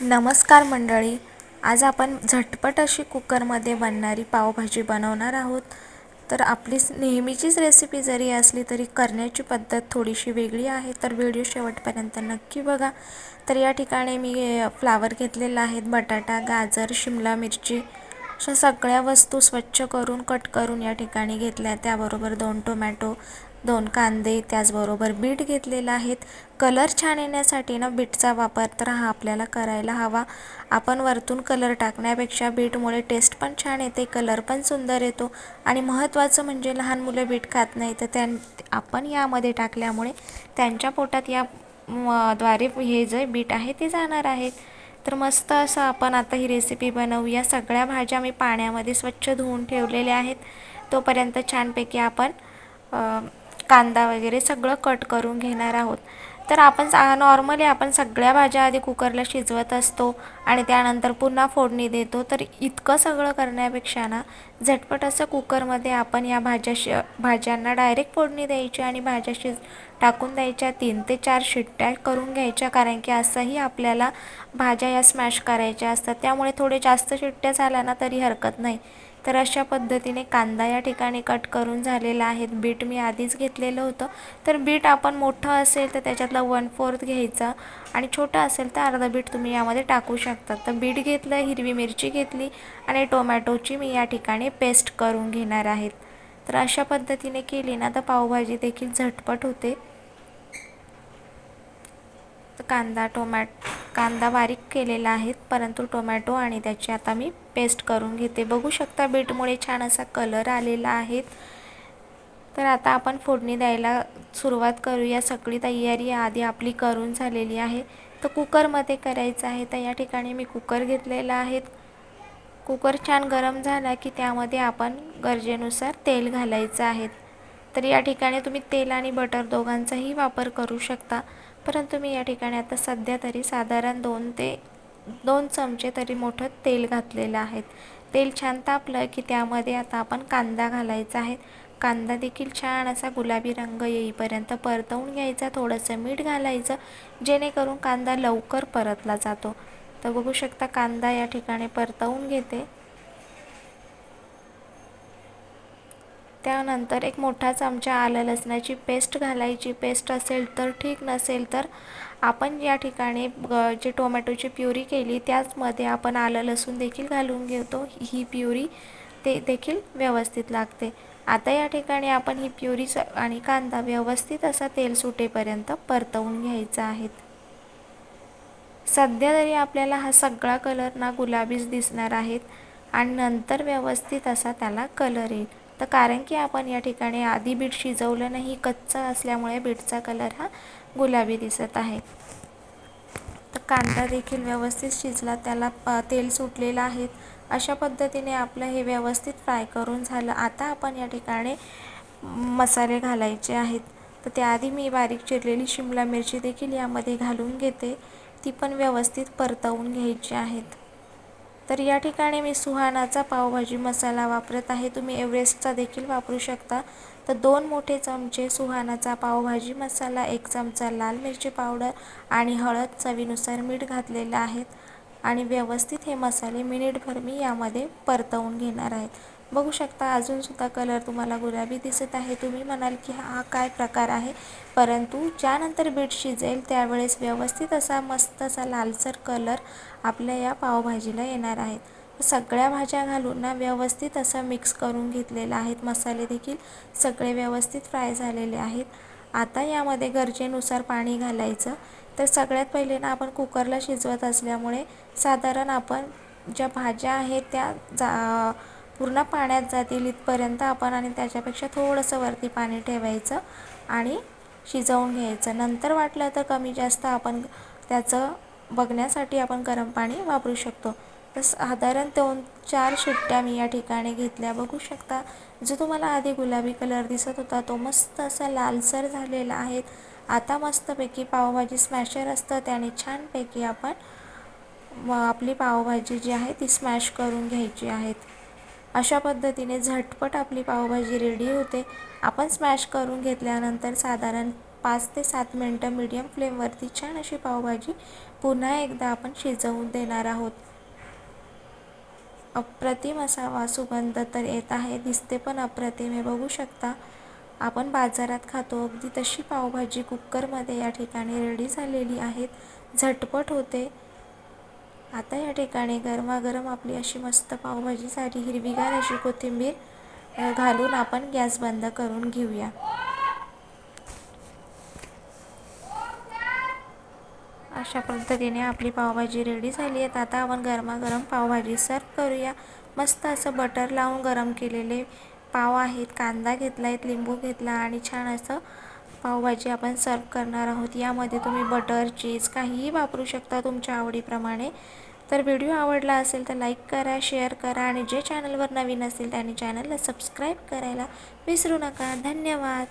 नमस्कार मंडळी. आज आपण झटपट अशी कुकरमध्ये बनणारी पावभाजी बनवणार आहोत. तर आपली नेहमीचीच रेसिपी जरी असली तरी करण्याची पद्धत थोडीशी वेगळी आहे. तर व्हिडिओ शेवटपर्यंत नक्की बघा. तर या ठिकाणी मी फ्लावर घेतलेला आहेत बटाटा गाजर शिमला मिरची अशा सगळ्या वस्तू स्वच्छ करून कट करून या ठिकाणी घेतल्या. त्याबरोबर दोन टोमॅटो दोन कांदे त्याचबरोबर बीट घेतलेलं आहेत. कलर छान येण्यासाठी ना बीटचा वापर तर हा आपल्याला करायला हवा. आपण वरतून कलर टाकण्यापेक्षा बीटमुळे टेस्ट पण छान येते कलर पण सुंदर येतो. आणि महत्त्वाचं म्हणजे लहान मुलं बीट खात नाही तर त्यां आपण यामध्ये टाकल्यामुळे त्यांच्या पोटात या म- द्वारे हे जे बीट आहे ते जाणार आहेत तर मस्त असं आपण आता ही रेसिपी बनवूया. सगळ्या भाज्या मी पाण्यामध्ये स्वच्छ धुवून ठेवलेल्या आहेत. तोपर्यंत छानपैकी आपण कांदा वगैरे सगळं कट करून घेणार आहोत. तर आपण नॉर्मली आपण सगळ्या भाज्या आधी कुकरला शिजवत असतो आणि त्यानंतर पुन्हा फोडणी देतो. तर इतकं सगळं करण्यापेक्षा ना झटपट असं कुकरमध्ये आपण या भाज्या शि भाज्यांना डायरेक्ट फोडणी द्यायची आणि भाज्या शिज टाकून द्यायच्या तीन ते चार शिट्ट्या करून घ्यायच्या. कारण की असंही आपल्याला भाज्या या स्मॅश करायच्या असतात. त्यामुळे थोडे जास्त शिट्ट्या झाल्या ना तरी हरकत नाही. तर अशा पद्धतीने कांदा या ठिकाणी कट करून झालेला आहे. बीट मी आधीच घेतलेलं होतं. तर बीट आपण मोठं असेल तर त्याच्यातला वन फोर्थ घ्यायचा आणि छोटं असेल तर अर्धा बीट तुम्ही यामध्ये टाकू शकता. तर बीट घेतलं हिरवी मिरची घेतली आणि टोमॅटोची मी या ठिकाणी पेस्ट करून घेणार आहेत तर अशा पद्धतीने केली ना तर पावभाजी देखील झटपट होते. कांदा टोमॅटो कांदा बारीक केलेला आहे परंतु टोमॅटो आणि त्याची आता मी पेस्ट करून घेते. बघू शकता बीटमुळे छान असा कलर आलेला आहे. तर आता आपण फोडणी द्यायला सुरुवात करूया. सगळी तयारी आधी आपली करून झालेली आहे. तर कुकरमध्ये करायचं आहे तर या ठिकाणी मी कुकर घेतलेला आहे. कुकर छान गरम झाला की त्यामध्ये आपण गरजेनुसार तेल घालायचं आहे. तर या ठिकाणी तुम्ही तेल आणि बटर दोघांचाही वापर करू शकता. परंतु मी या ठिकाणी आता सध्या तरी साधारण दोन ते दोन चमचे तरी मोठं तेल घातलेलं आहे तेल छान तापलं की त्यामध्ये आता आपण कांदा घालायचा आहे. कांदा देखील छान असा गुलाबी रंग येईपर्यंत परतवून घ्यायचा थोडंसं मीठ घालायचं जेणेकरून कांदा लवकर परतला जातो. तर बघू शकता कांदा या ठिकाणी परतवून घेते. त्यानंतर एक मोठा चमचा आलं लसणाची पेस्ट घालायची. पेस्ट असेल तर ठीक नसेल तर आपण या ठिकाणी जे टोमॅटोची प्युरी केली त्याचमध्ये आपण आलं लसूण देखील घालून घेतो. ही प्युरी ते देखील व्यवस्थित लागते. आता या ठिकाणी आपण ही प्युरी स आणि कांदा व्यवस्थित असा तेल सुटेपर्यंत परतवून घ्यायचा आहे. सध्या तरी आपल्याला हा सगळा कलर ना गुलाबीच दिसणार आहेत आणि नंतर व्यवस्थित असा त्याला कलर येईल. तर कारण की आपण या ठिकाणी आधी बीट शिजवलं नाही कच्चा असल्यामुळे बीटचा कलर हा गुलाबी दिसत आहे. तर कांदा देखील व्यवस्थित शिजला त्याला प तेल सुटलेलं आहे. अशा पद्धतीने आपलं हे व्यवस्थित फ्राय करून झालं. आता आपण या ठिकाणी मसाले घालायचे आहेत. तर त्याआधी मी बारीक चिरलेली शिमला मिरची देखील यामध्ये घालून घेते. ती पण व्यवस्थित परतवून घ्यायची आहेत. तर या ठिकाणी मी सुहानाचा पावभाजी मसाला वापरत आहे. तुम्ही एव्हरेस्टचा देखील वापरू शकता. तर दोन मोठे चमचे सुहानाचा पावभाजी मसाला एक चमचा लाल मिरची पावडर आणि हळद चवीनुसार मीठ घातलेलं आहेत आणि व्यवस्थित हे मसाले मिनिटभर मी यामध्ये परतवून घेणार आहेत बघू शकता अजूनसुद्धा कलर तुम्हाला गुलाबी दिसत आहे. तुम्ही म्हणाल की हा काय प्रकार आहे? परंतु ज्यानंतर बीट शिजेल त्यावेळेस व्यवस्थित असा मस्त असा लालसर कलर आपल्या या पावभाजीला येणार आहेत सगळ्या भाज्या घालून ना व्यवस्थित असं मिक्स करून घेतलेलं आहेत. मसाले देखील सगळे व्यवस्थित फ्राय झालेले आहेत. आता यामध्ये गरजेनुसार पाणी घालायचं. तर सगळ्यात पहिले ना आपण कुकरला शिजवत असल्यामुळे साधारण आपण ज्या भाज्या आहेत त्या जा पूर्ण पाण्यात जातील इथपर्यंत आपण आणि त्याच्यापेक्षा थोडंसं वरती पाणी ठेवायचं आणि शिजवून घ्यायचं. नंतर वाटलं तर कमी जास्त आपण त्याचं बघण्यासाठी आपण गरम पाणी वापरू शकतो. तर साधारण दोन चार शिट्ट्या मी या ठिकाणी घेतल्या. बघू शकता जो तुम्हाला आधी गुलाबी कलर दिसत होता तो मस्त असा लालसर झालेला आहे. आता मस्तपैकी पावभाजी स्मॅशर असतं त्याने छानपैकी आपण आपली पावभाजी जी आहे ती स्मॅश करून घ्यायची आहेत अशा पद्धतीने झटपट आपली पावभाजी रेडी होते. आपण स्मॅश करून घेतल्यानंतर साधारण पाच ते सात मिनटं मीडियम फ्लेमवरती छान अशी पावभाजी पुन्हा एकदा आपण शिजवून देणार आहोत. अप्रतिम असा वा सुगंध तर येत आहे दिसते पण अप्रतिम हे बघू शकता आपण बाजारात खातो अगदी तशी पावभाजी कुकरमध्ये या ठिकाणी रेडी झालेली आहेत. झटपट होते. आता या ठिकाणी गरमागरम आपली अशी मस्त पावभाजीसाठी हिरवीगार अशी कोथिंबीर घालून आपण गॅस बंद करून घेऊया. अशा पद्धतीने आपली पावभाजी रेडी झाली आहे. आता आपण गरमागरम पावभाजी सर्व करूया. मस्त असं बटर लावून गरम केलेले पाव आहेत. कांदा घेतला आहेत लिंबू घेतला आणि छान असं पावभाजी आपण सर्व करणार आहोत. यामध्ये तुम्ही बटर चीज काहीही वापरू शकता तुमच्या आवडीप्रमाणे. तर व्हिडिओ आवडला असेल तर लाईक करा शेअर करा आणि जे चॅनलवर नवीन असेल त्यांनी चॅनलला सबस्क्राईब करायला विसरू नका. धन्यवाद.